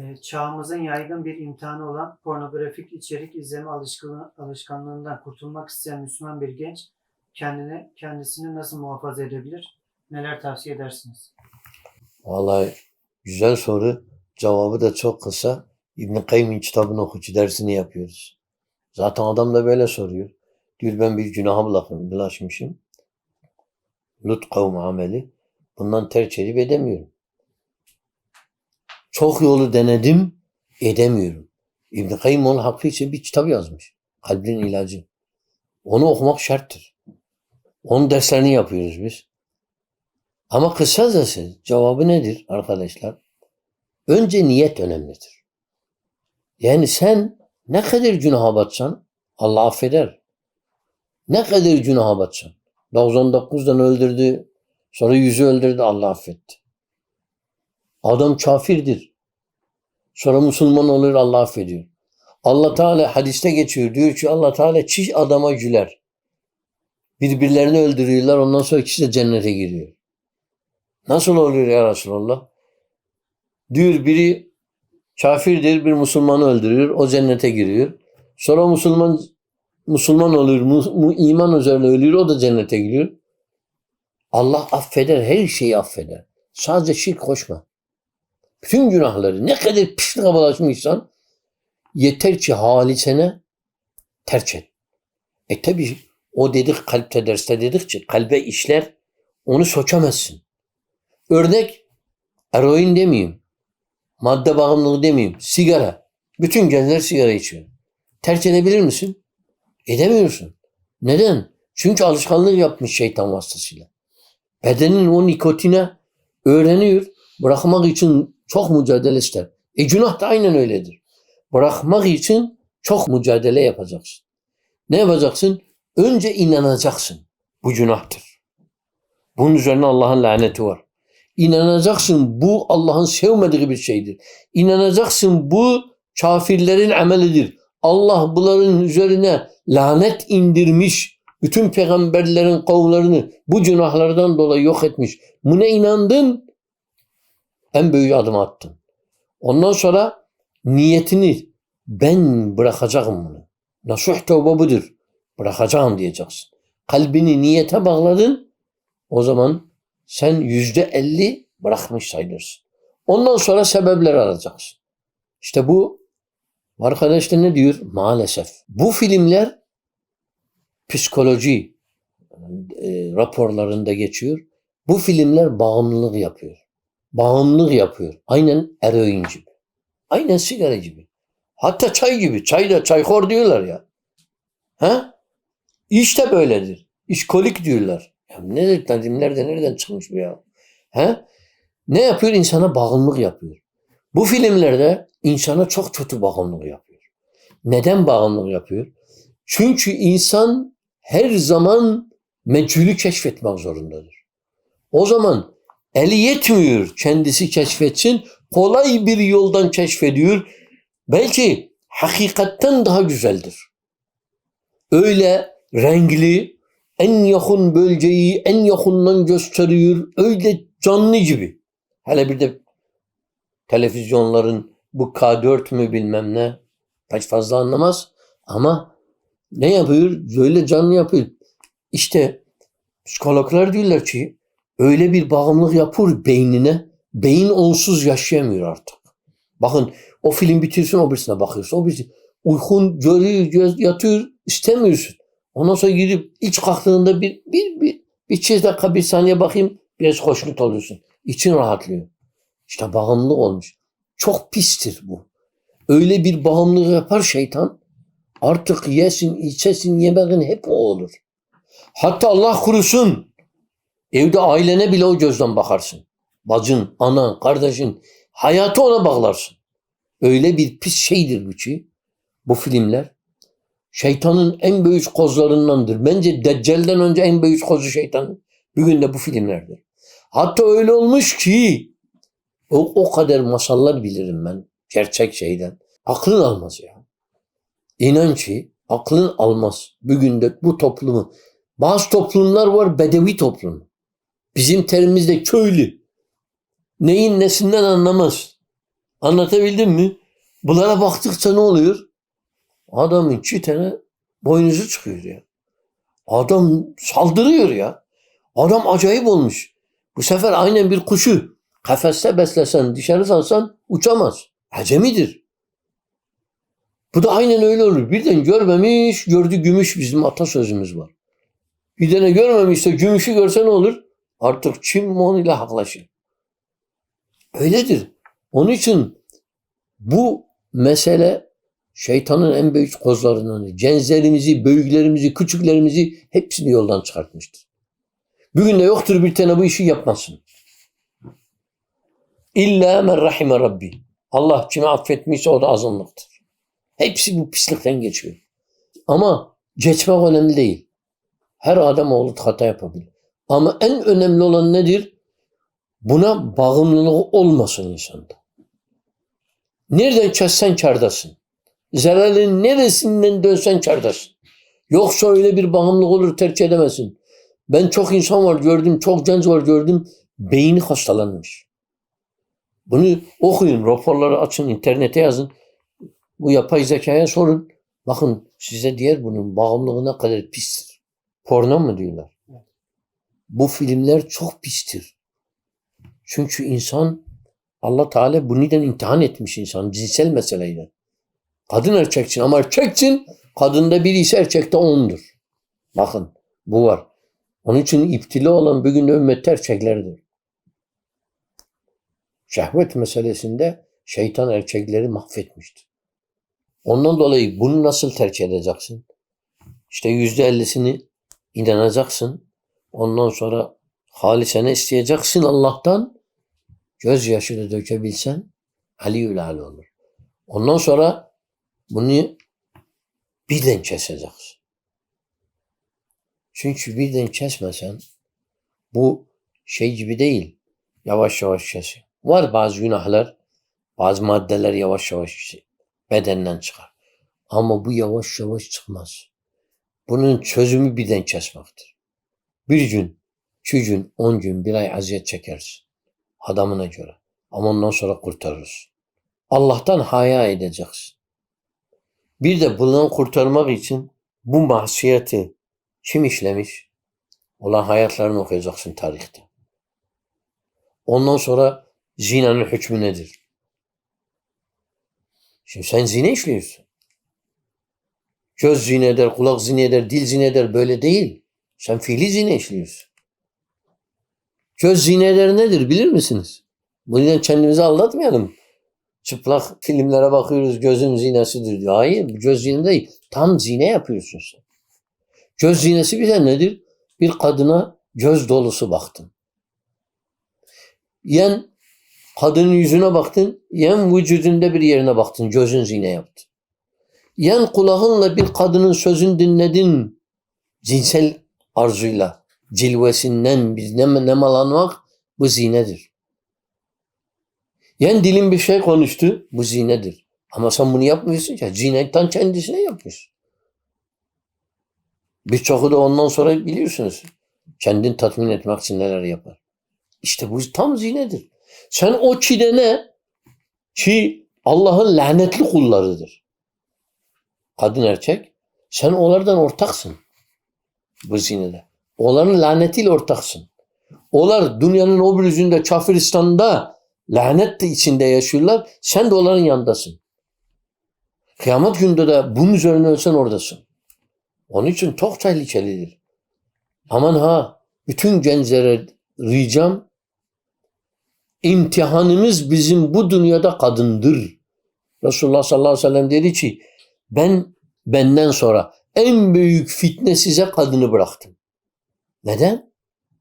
e, çağımızın yaygın bir imtihanı olan pornografik içerik izleme alışkanlığı, alışkanlığından kurtulmak isteyen Müslüman bir genç kendine kendisini nasıl muhafaza edebilir? Neler tavsiye edersiniz? Vallahi güzel soru. Cevabı da çok kısa. İbn-i Kayyım'ın kitabını okuyucu dersini yapıyoruz. Zaten adam da böyle soruyor. Diyor ben bir günaha bulaşmışım. Lut kavmi ameli. Bundan terk edip edemiyorum. Çok yolu denedim, edemiyorum. İbn-i Kayyım onun hakkı için bir kitap yazmış. Kalbin ilacı. Onu okumak şarttır. Onun derslerini yapıyoruz biz. Ama kısacası cevabı nedir arkadaşlar? Önce niyet önemlidir. Yani sen ne kadar günaha batsan Allah affeder. Ne kadar günaha batsan. 99'dan öldürdü. Sonra yüzü öldürdü Allah affetti. Adam kafirdir. Sonra Müslüman olur Allah affediyor. Allah Teala hadiste geçiyor. Diyor ki Allah Teala çiş adama güler. Birbirlerini öldürüyorlar. Ondan sonra ikisi de cennete giriyor. Nasıl oluyor ya Resulallah? Diyor biri kafirdir, bir Müslümanı öldürüyor, o cennete giriyor. Sonra Müslüman Müslüman oluyor, mu, iman üzerine ölüyor, o da cennete giriyor. Allah affeder, her şeyi affeder. Sadece şirk koşma. Bütün günahları ne kadar pisliğe bulaşmışsan yeter ki halisene terk et. E tabi o dedik kalpte derste dedikçe kalbe işler onu sökemezsin. Örnek eroin demeyeyim. Madde bağımlılığı demeyeyim. Sigara. Bütün gençler sigara içiyor. Terk edebilir misin? Edemiyorsun. Neden? Çünkü alışkanlık yapmış şeytan vasıtasıyla. Bedenin o nikotine öğreniyor. Bırakmak için çok mücadele ister. E günah da aynen öyledir. Bırakmak için çok mücadele yapacaksın. Ne yapacaksın? Önce inanacaksın. Bu günahtır. Bunun üzerine Allah'ın laneti var. İnanacaksın bu Allah'ın sevmediği bir şeydir. İnanacaksın bu kafirlerin amelidir. Allah bunların üzerine lanet indirmiş. Bütün peygamberlerin kavimlerini bu günahlardan dolayı yok etmiş. Buna inandın en büyük adım attın. Ondan sonra niyetini ben bırakacağım bunu. Nasuh tövbe budur. Bırakacağım diyeceksin. Kalbini niyete bağladın. O zaman sen yüzde elli bırakmış sayılırsın. Ondan sonra sebepler arayacaksın. İşte bu arkadaş da ne diyor? Maalesef. Bu filmler psikoloji e, raporlarında geçiyor. Bu filmler bağımlılık yapıyor. Bağımlılık yapıyor. Aynen eroin gibi. Aynen sigara gibi. Hatta çay gibi. Çay da çaykhor diyorlar ya. Ha? İşte böyledir. İşkolik diyorlar. Ya ne dedim nereden nereden çıkmış bu ya? He? Ne yapıyor? İnsana bağımlılık yapıyor. Bu filmlerde insana çok kötü bağımlılık yapıyor. Neden bağımlılık yapıyor? Çünkü insan her zaman meçhulü keşfetmek zorundadır. O zaman eli yetmiyor kendisi keşfetsin. Kolay bir yoldan keşfediyor. Belki hakikatten daha güzeldir. Öyle renkli, en yakın bölgeyi en yakından gösteriyor. Öyle canlı gibi. Hele bir de televizyonların bu K4 mü bilmem ne pek fazla anlamaz ama ne yapıyor? Böyle canlı yapıyor. İşte psikologlar diyorlar ki öyle bir bağımlılık yapıyor beynine. Beyin onsuz yaşayamıyor artık. Bakın o film bitirsin o birisine bakıyorsun. O birisi uykun görüyor, yatıyor istemiyorsun. Ondan sonra gidip iç kalktığında bir, bir, bir, bir çiz dakika bir saniye bakayım biraz hoşnut oluyorsun. İçin rahatlıyor. İşte bağımlılık olmuş. Çok pistir bu. Öyle bir bağımlılık yapar şeytan. Artık yesin, içesin, yemeğin hep o olur. Hatta Allah kurusun. Evde ailene bile o gözden bakarsın. Bacın, anan, kardeşin. Hayatı ona bağlarsın. Öyle bir pis şeydir bu ki. Bu filmler. Şeytanın en büyük kozlarındandır. Bence Deccal'den önce en büyük kozu şeytan. Bugün de bu filmlerdir. Hatta öyle olmuş ki o, o kadar masallar bilirim ben gerçek şeyden. Aklın almaz ya. İnan ki aklın almaz. Bugün de bu toplumu. Bazı toplumlar var bedevi toplum. Bizim terimimizde köylü. Neyin nesinden anlamaz. Anlatabildim mi? Bunlara baktıkça ne oluyor? Adamın iki tane boynuzu çıkıyor ya. Adam saldırıyor ya. Adam acayip olmuş. Bu sefer aynen bir kuşu kafeste beslesen, dışarı salsan uçamaz. Acemidir. Bu da aynen öyle olur. Birden görmemiş, gördü gümüş bizim atasözümüz var. Bir tane görmemişse gümüşü görse ne olur? Artık Çin ile haklaşır. Öyledir. Onun için bu mesele şeytanın en büyük kozlarından. Cenzerimizi, büyüklerimizi, küçüklerimizi hepsini yoldan çıkartmıştır. Bugün de yoktur bir tane bu işi yapmasın. İlla men rahime Rabbi. Allah kime affetmişse o da azınlıktır. Hepsi bu pislikten geçiyor. Ama geçmek önemli değil. Her adam oğlu hata yapabilir. Ama en önemli olan nedir? Buna bağımlılığı olmasın insanda. Nereden kessen kardasın. Zararın neresinden dönsen kardasın. Yoksa öyle bir bağımlılık olur terk edemezsin. Ben çok insan var gördüm, çok genç var gördüm. Beyni hastalanmış. Bunu okuyun, raporları açın, internete yazın. Bu yapay zekaya sorun. Bakın size diğer bunun bağımlılığı ne kadar pistir. Porno mu diyorlar? Bu filmler çok pistir. Çünkü insan Allah Teala bu neden imtihan etmiş insan cinsel meseleyle. Kadın erkek ama erkek kadında biri ise erkekte ondur. Bakın bu var. Onun için iptila olan bugün ümmette erkeklerdir. Şehvet meselesinde şeytan erkekleri mahvetmiştir. Ondan dolayı bunu nasıl terk edeceksin? İşte yüzde ellisini inanacaksın. Ondan sonra halisene isteyeceksin Allah'tan. Gözyaşı da dökebilsen Aliül Ali olur. Ondan sonra bunu birden keseceksin. Çünkü birden kesmesen bu şey gibi değil. Yavaş yavaş kesin. Var bazı günahlar, bazı maddeler yavaş yavaş bedenden çıkar. Ama bu yavaş yavaş çıkmaz. Bunun çözümü birden kesmektir. Bir gün, iki gün, on gün, bir ay aziyet çekersin. Adamına göre. Ama ondan sonra kurtarırsın. Allah'tan haya edeceksin. Bir de bundan kurtarmak için bu masiyeti kim işlemiş? Olan hayatlarını okuyacaksın tarihte. Ondan sonra zinanın hükmü nedir? Şimdi sen zine işliyorsun. Göz zine eder, kulak zine eder, dil zine eder. Böyle değil. Sen fiili zine işliyorsun. Göz zine eder nedir bilir misiniz? Bu yüzden kendimizi aldatmayalım. Çıplak filmlere bakıyoruz gözün zinesidir diyor. Hayır göz zine değil. Tam zine yapıyorsun sen. Göz zinesi bize nedir? Bir kadına göz dolusu baktın. Yen kadının yüzüne baktın, yen vücudunda bir yerine baktın, gözün zine yaptı. Yen kulağınla bir kadının sözünü dinledin, cinsel arzuyla, cilvesinden bir nem nemalanmak bu zinedir. Yen dilin bir şey konuştu, bu zinedir. Ama sen bunu yapmıyorsun ya, zinetten kendisine yapıyorsun. Birçoğu da ondan sonra biliyorsunuz. Kendini tatmin etmek için neler yapar. İşte bu tam zinedir. Sen o çilene ki Allah'ın lanetli kullarıdır. Kadın erkek. Sen onlardan ortaksın. Bu zinede. Onların lanetiyle ortaksın. Onlar dünyanın o bir yüzünde Çafiristan'da lanet de içinde yaşıyorlar. Sen de onların yanındasın. Kıyamet günde de bunun üzerine ölsen oradasın. Onun için çok tehlikelidir. Aman ha bütün gençlere ricam imtihanımız bizim bu dünyada kadındır. Resulullah sallallahu aleyhi ve sellem dedi ki ben benden sonra en büyük fitne size kadını bıraktım. Neden?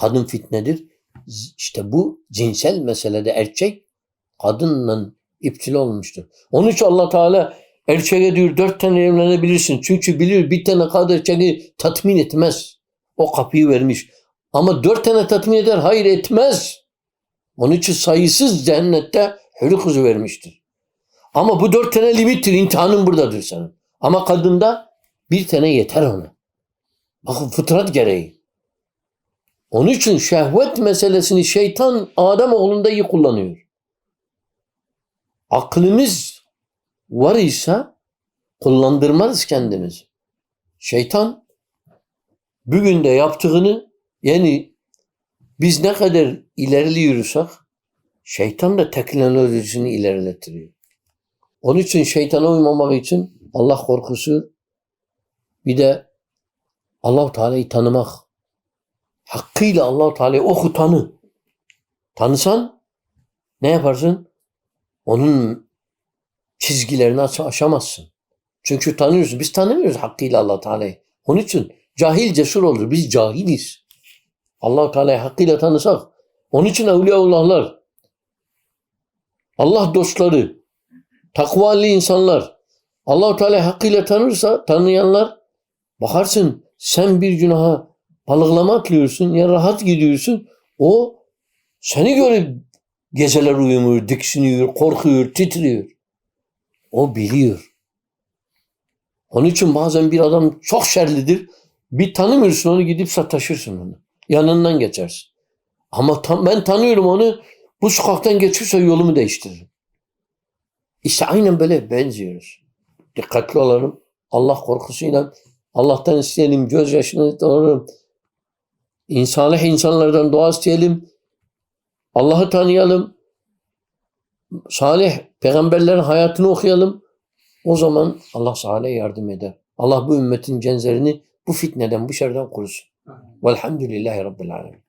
Kadın fitnedir. İşte bu cinsel meselede erkek kadınla iptil olmuştur. Onun için Allah Teala erkeğe diyor dört tane evlenebilirsin. Çünkü bilir bir tane kadın erkeği tatmin etmez. O kapıyı vermiş. Ama dört tane tatmin eder. Hayır etmez. Onun için sayısız cennette hürü kuzu vermiştir. Ama bu dört tane limittir. İmtihanın buradadır senin. Ama kadında bir tane yeter ona. Bakın fıtrat gereği. Onun için şehvet meselesini şeytan Adem oğlunda iyi kullanıyor. aklımız var ise kullandırmaz kendimizi. Şeytan bugün de yaptığını yani biz ne kadar ilerili yürüsek şeytan da teknolojisini ilerletiyor. Onun için şeytana uymamak için Allah korkusu bir de Allah Teala'yı tanımak. Hakkıyla Allah Teala'yı oku tanı. Tanısan ne yaparsın? Onun çizgilerini aş- aşamazsın. Çünkü tanıyorsun. Biz tanımıyoruz hakkıyla Allah Teala'yı. Onun için cahil cesur olur. Biz cahiliz. Allah Teala'yı hakkıyla tanısak. Onun için Evliyaullahlar, Allah dostları, takvalı insanlar, Allah Teala hakkıyla tanırsa, tanıyanlar bakarsın sen bir günaha balıklama atlıyorsun ya rahat gidiyorsun. O seni görüp geceler uyumuyor, diksiniyor, korkuyor, titriyor. O biliyor. Onun için bazen bir adam çok şerlidir. Bir tanımıyorsun onu gidip sataşırsın onu. Yanından geçersin. Ama tam, ben tanıyorum onu. Bu sokaktan geçiyorsa yolumu değiştiririm. İşte aynen böyle benziyoruz. Dikkatli olalım. Allah korkusuyla Allah'tan isteyelim. Gözyaşını doğuralım. İnsalih insanlardan dua isteyelim. Allah'ı tanıyalım. Salih peygamberlerin hayatını okuyalım. O zaman Allah Salih'e yardım eder. Allah bu ümmetin cenzerini bu fitneden, bu şerden korusun. Velhamdülillahi Rabbil Alemin.